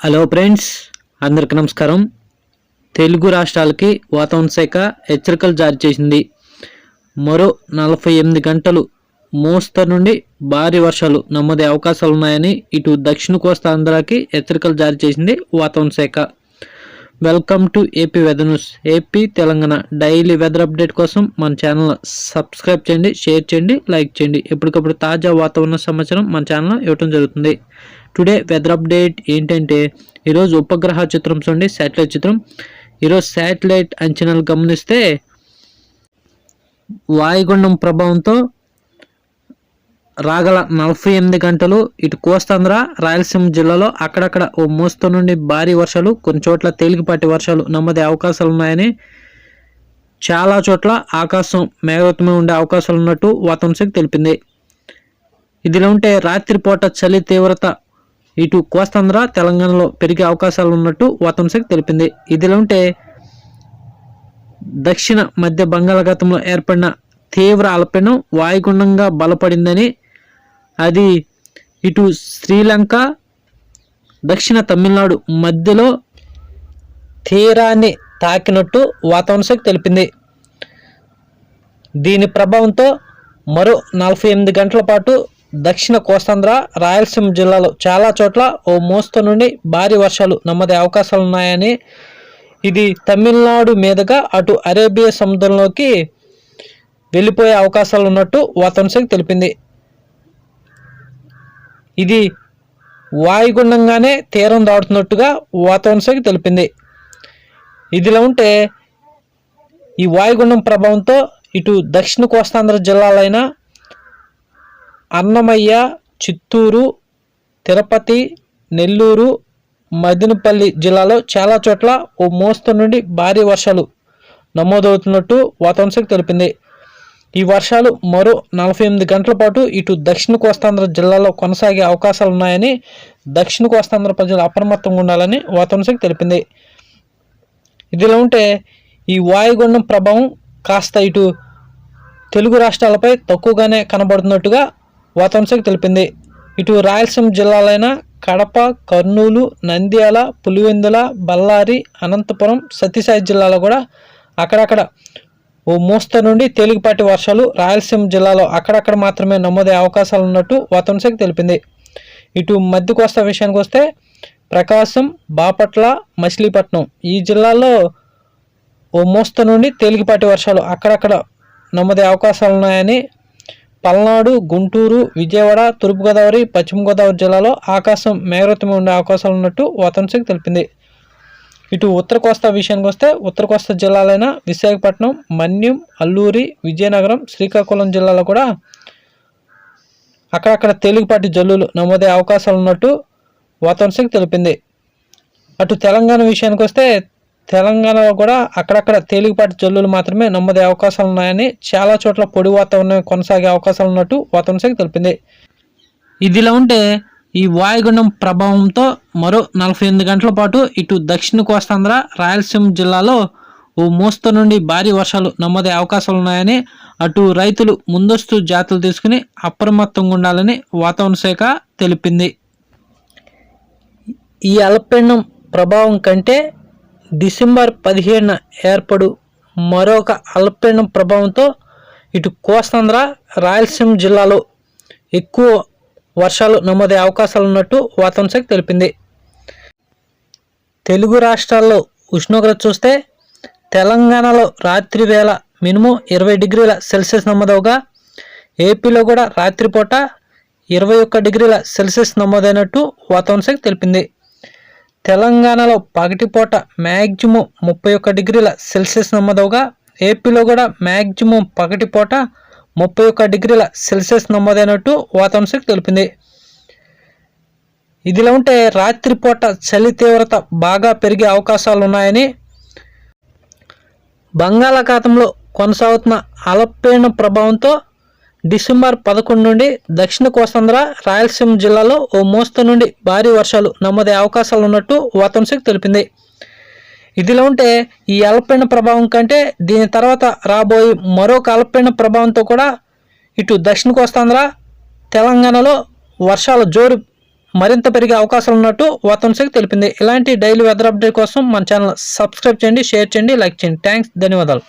Hello friends అందరికి నమస్కారం. తెలుగు రాష్ట్రాలకి వాతావరణ శాఖ హెచ్చరికలు జారీ చేసింది. మరో నలభై ఎనిమిది గంటలు మోస్తరు నుండి భారీ వర్షాలు నమ్మదే అవకాశాలు ఉన్నాయని ఇటు దక్షిణ కోస్తా ఆంధ్రాకి హెచ్చరికలు జారీ చేసింది వాతావరణ శాఖ. Welcome to AP weather news AP Telangana daily weather update కోసం మన ఛానల్ సబ్స్క్రైబ్ చేయండి షేర్ చేయండి లైక్ చేయండి. ఎప్పటికప్పుడు తాజా వాతావరణ సమాచారం మన ఛానల్లో ఇవ్వడం జరుగుతుంది. టుడే వెదర్ అప్డేట్ ఏంటంటే ఈరోజు ఉపగ్రహ చిత్రం చూడండి శాటిలైట్ చిత్రం. ఈరోజు శాటిలైట్ అంచనాలు గమనిస్తే వాయుగుండం ప్రభావంతో రాగల నలభై ఎనిమిది గంటలు ఇటు కోస్తాంధ్ర రాయలసీమ జిల్లాలో అక్కడక్కడ ఓ మోస్తరు నుండి భారీ వర్షాలు కొన్ని చోట్ల తేలికపాటి వర్షాలు నమ్మదే అవకాశాలు ఉన్నాయని చాలా చోట్ల ఆకాశం మేఘవతమే ఉండే అవకాశాలు ఉన్నట్టు వాతావరణ శాఖ తెలిపింది. ఇదిలా ఉంటే రాత్రిపూట చలి తీవ్రత ఇటు కోస్తాంధ్ర తెలంగాణలో పెరిగే అవకాశాలు ఉన్నట్టు వాతావరణ తెలిపింది. ఇదిలా ఉంటే దక్షిణ మధ్య బంగాళాఖాతంలో ఏర్పడిన తీవ్ర అల్పీడనం వాయుగుండంగా బలపడిందని అది ఇటు శ్రీలంక దక్షిణ తమిళనాడు మధ్యలో తీరాన్ని తాకినట్టు వాతావరణ శాఖ తెలిపింది. దీని ప్రభావంతో మరో నలభై ఎనిమిది గంటల పాటు దక్షిణ కోస్తాంధ్ర రాయలసీమ జిల్లాలో చాలా చోట్ల ఓ మోస్త నుండి భారీ వర్షాలు నమ్మదే అవకాశాలు ఉన్నాయని ఇది తమిళనాడు మీదుగా అటు అరేబియా సముద్రంలోకి వెళ్ళిపోయే అవకాశాలు ఉన్నట్టు వాతావరణ శాఖ తెలిపింది. ఇది వాయుగుండంగానే తీరం దాటుతున్నట్టుగా వాతావరణ శాఖ తెలిపింది. ఇదిలా ఉంటే ఈ వాయుగుండం ప్రభావంతో ఇటు దక్షిణ కోస్తాంధ్ర జిల్లాలైన అన్నమయ్య చిత్తూరు తిరుపతి నెల్లూరు మదినపల్లి జిల్లాలో చాలా చోట్ల ఓ మోస్తరు నుండి భారీ వర్షాలు నమోదవుతున్నట్టు వాతావరణ శాఖ తెలిపింది. ఈ వర్షాలు మరో నలభై ఎనిమిది గంటల పాటు ఇటు దక్షిణ కోస్తాంధ్ర జిల్లాలో కొనసాగే అవకాశాలు ఉన్నాయని దక్షిణ కోస్తాంధ్ర ప్రజలు అప్రమత్తంగా ఉండాలని వాతావరణ శాఖ తెలిపింది. ఇదిలా ఉంటే ఈ వాయుగుండం ప్రభావం కాస్త ఇటు తెలుగు రాష్ట్రాలపై తక్కువగానే కనబడుతున్నట్టుగా వాతావరణ తెలిపింది. ఇటు రాయలసీమ జిల్లాలైన కడప కర్నూలు నంద్యాల పులివెందుల బళ్ళారి అనంతపురం సత్యసాయి జిల్లాలో కూడా అక్కడక్కడ ఓ మోస్తరు నుండి తేలికపాటి వర్షాలు రాయలసీమ జిల్లాలో అక్కడక్కడ మాత్రమే నమోదే అవకాశాలు ఉన్నట్టు వాతావరణ శాఖ తెలిపింది. ఇటు మధ్య కోస్తా విషయానికి వస్తే ప్రకాశం బాపట్ల మచిలీపట్నం ఈ జిల్లాల్లో ఓ మోస్తరు నుండి తేలికపాటి వర్షాలు అక్కడక్కడ నమోదే అవకాశాలు ఉన్నాయని పల్నాడు గుంటూరు విజయవాడ తూర్పుగోదావరి పశ్చిమ గోదావరి జిల్లాలో ఆకాశం మేఘరతమై ఉండే అవకాశాలు ఉన్నట్టు వాతావరణ తెలిపింది. ఇటు ఉత్తర కోస్తా విషయానికి వస్తే ఉత్తర కోస్తా జిల్లాలైన విశాఖపట్నం మన్యం అల్లూరి విజయనగరం శ్రీకాకుళం జిల్లాలో కూడా అక్కడక్కడ తేలికపాటి జల్లులు నమోదే అవకాశాలు ఉన్నట్టు వాతావరణ తెలిపింది. అటు తెలంగాణ విషయానికి వస్తే తెలంగాణలో కూడా అక్కడక్కడ తేలికపాటి జల్లులు మాత్రమే నమ్మదే అవకాశాలు ఉన్నాయని చాలా చోట్ల పొడి వాతావరణం కొనసాగే అవకాశాలు ఉన్నట్టు వాతావరణ శాఖ తెలిపింది. ఇదిలా ఉంటే ఈ వాయుగుండం ప్రభావంతో మరో నలభై ఎనిమిది గంటల పాటు ఇటు దక్షిణ కోస్తాంధ్ర రాయలసీమ జిల్లాలో ఓ మోస్తరు నుండి భారీ వర్షాలు నమ్మదే అవకాశాలు ఉన్నాయని అటు రైతులు ముందస్తు జాతులు తీసుకుని అప్రమత్తంగా ఉండాలని వాతావరణ శాఖ తెలిపింది. ఈ అల్పపీడనం ప్రభావం కంటే డిసెంబర్ పదిహేడున ఏర్పడు మరొక అల్పీడనం ప్రభావంతో ఇటు కోస్తాంధ్ర రాయలసీమ జిల్లాలో ఎక్కువ వర్షాలు నమోదే అవకాశాలు ఉన్నట్టు వాతావరణ శాఖ తెలిపింది. తెలుగు రాష్ట్రాల్లో ఉష్ణోగ్రత చూస్తే తెలంగాణలో రాత్రి వేళ మినిమం ఇరవై డిగ్రీల సెల్సియస్ నమోదవగా ఏపీలో కూడా రాత్రిపూట ఇరవై ఒక్క డిగ్రీల సెల్సియస్ నమోదైనట్టు వాతావరణ శాఖ తెలిపింది. తెలంగాణలో పగటిపూట మ్యాక్సిమం ముప్పై ఒక్క డిగ్రీల సెల్సియస్ నమోదవగా ఏపీలో కూడా మ్యాక్సిమం పగటిపూట ముప్పై ఒక్క డిగ్రీల సెల్సియస్ నమోదైనట్టు వాతావరణ శాఖ తెలిపింది. ఇదిలా ఉంటే రాత్రిపూట చలి తీవ్రత బాగా పెరిగే అవకాశాలు ఉన్నాయని బంగాళాఖాతంలో కొనసాగుతున్న అలపీడన ప్రభావంతో డిసెంబర్ పదకొండు నుండి దక్షిణ కోస్తాంధ్ర రాయలసీమ జిల్లాలో ఓ మోస్త నుండి భారీ వర్షాలు నమోదే అవకాశాలు ఉన్నట్టు వాతావరణ శాఖ తెలిపింది. ఇదిలా ఉంటే ఈ అల్పీన ప్రభావం కంటే దీని తర్వాత రాబోయే మరొక అల్పీన ప్రభావంతో కూడా ఇటు దక్షిణ కోస్తాంధ్ర తెలంగాణలో వర్షాల జోరు మరింత పెరిగే అవకాశాలు ఉన్నట్టు వాతావరణ శాఖ తెలిపింది. ఇలాంటి డైలీ వెదర్ అప్డేట్ కోసం మన ఛానల్ సబ్స్క్రైబ్ చేయండి షేర్ చేయండి లైక్ చేయండి. థ్యాంక్స్ ధన్యవాదాలు.